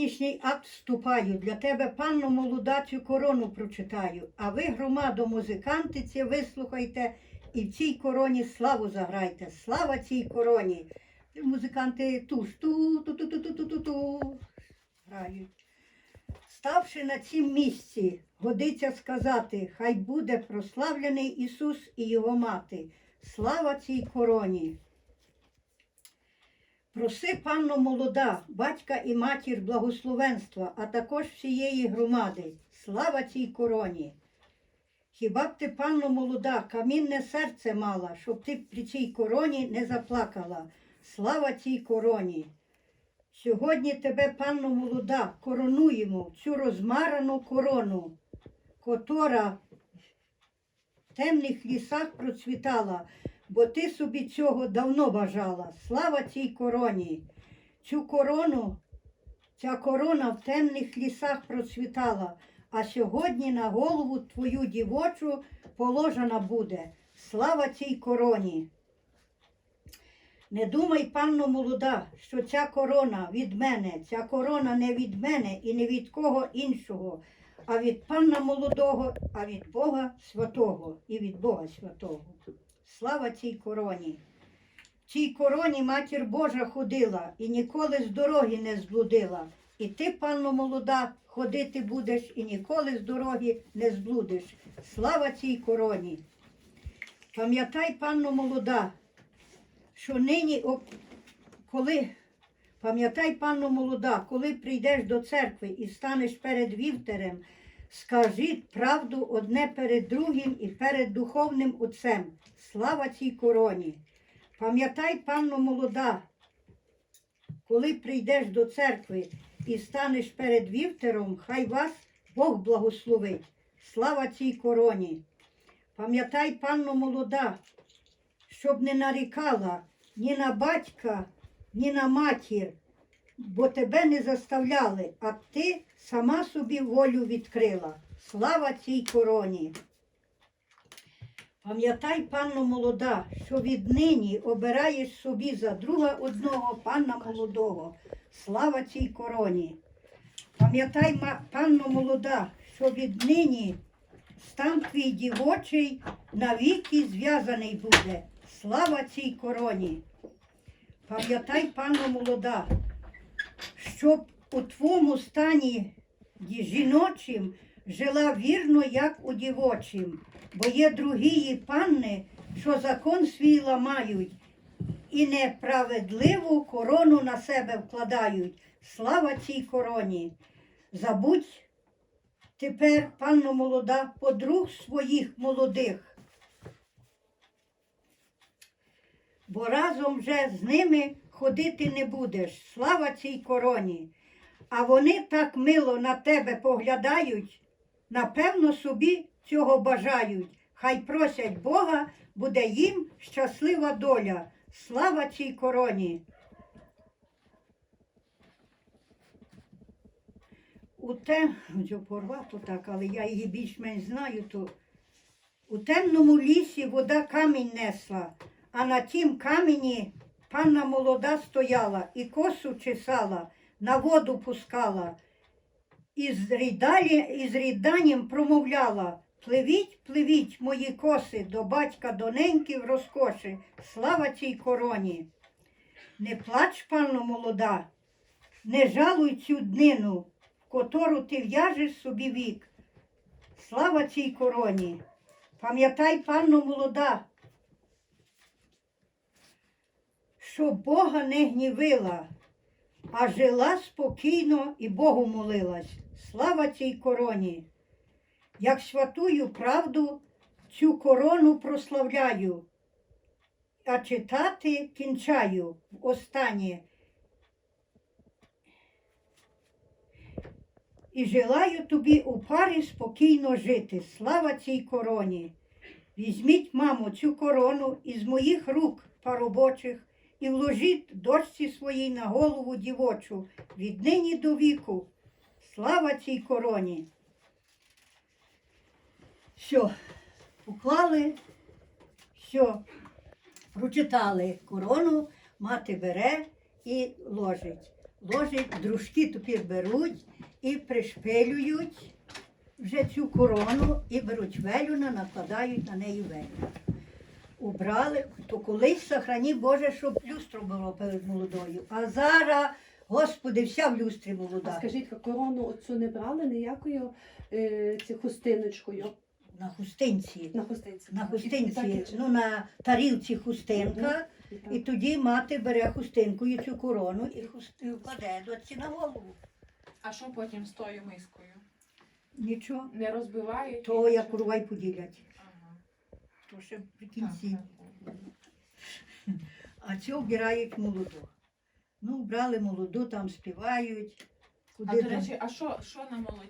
сьогоднішній акт вступаю. Для тебе, панно молода, цю корону прочитаю. А ви, громадо, музикантиці, вислухайте і в цій короні славу заграйте. Слава цій короні. Музиканти туш ту ту ту ту ту ту ту ту грають. Ставши на цім місці, годиться сказати, хай буде прославлений Ісус і Його мати. Слава цій короні. Проси, панно молода, батька і матір благословенства, а також всієї громади. Слава цій короні. Хіба б ти, панно молода, камінне серце мала, щоб ти при цій короні не заплакала. Слава цій короні. Сьогодні тебе, панно молода, коронуємо цю розмарану корону, котора в темних лісах процвітала, бо ти собі цього давно бажала. Слава цій короні. Цю корону, ця корона в темних лісах процвітала, а сьогодні на голову твою дівочу положена буде. Слава цій короні. Не думай, панно молода, що ця корона від мене, ця корона не від мене і не від кого іншого, а від пана молодого, а від Бога святого і від Бога святого. Слава цій короні. В цій короні матір Божа ходила і ніколи з дороги не зблудила. І ти, панно молода, ходити будеш і ніколи з дороги не зблудиш. Слава цій короні. Пам'ятай, панно молода, що нині, коли, пам'ятай, панно молода, коли прийдеш до церкви і станеш перед вівтерем, скажіть правду одне перед другим і перед духовним отцем. Слава цій короні. Пам'ятай, панно молода, коли прийдеш до церкви і станеш перед вівтером, хай вас Бог благословить. Слава цій короні. Пам'ятай, панно молода, щоб не нарікала ні на батька, ні на матір, бо тебе не заставляли, а ти сама собі волю відкрила. Слава цій короні. Пам'ятай, панно молода, що віднині обираєш собі за друга одного пана молодого. Слава цій короні. Пам'ятай, панно молода, що віднині стан твій дівочий навіки зв'язаний буде. Слава цій короні. Пам'ятай, панно молода, щоб у твому стані жіночим жила вірно, як у дівочим, бо є другії панни, що закон свій ламають і неправедливу корону на себе вкладають. Слава цій короні. Забудь тепер, панно молода, подруг своїх молодих, бо разом вже з ними ходити не будеш. Слава цій короні. А вони так мило на тебе поглядають, напевно, собі цього бажають. Хай просять Бога, буде їм щаслива доля. Слава цій короні. У те, Цю порвату так, але я її більш-менш знаю, то у темному лісі вода камінь несла, а на тім камені панна молода стояла і косу чесала, на воду пускала, і з, ридалі, і з риданням промовляла. Пливіть, пливіть, мої коси, до батька доненьки в розкоші, слава цій короні. Не плач, панно молода, не жалуй цю днину, в котру ти в'яжеш собі вік. Слава цій короні. Пам'ятай, панно молода, що Бога не гнівила, а жила спокійно і Богу молилась. Слава цій короні. Як святую правду, цю корону прославляю, а читати кінчаю в останнє. І желаю тобі у парі спокійно жити. Слава цій короні. Візьміть, мамо, цю корону із моїх рук поробочих і вложіть дочці своїй на голову дівочу віднині до віку. Слава цій короні. Все, поклали, все, прочитали корону, мати бере і ложить. ложать, дружки тепер беруть і пришпилюють вже цю корону і беруть велюна, накладають на неї велюна. Убрали, то колись сохрані Боже, щоб люстро було перед молодою. А зараз, Господи, вся в люстрі А молода. скажіть, корону оцю не брали ніякою е, ці хустиночкою На хустинці. на хустинці? На І- і так, хустинці, і- ну на тарілці хустинка, і так. і тоді мати бере хустинкою цю корону і хусти кладе доці на голову. А що потім з тою мискою? Нічого. Не розбивають? То як чи- урвай поділять. То ще при кінці. А це вбирають молоду. Ну, брали молоду, там співають. А Куди до там? речі, а що, що на молоді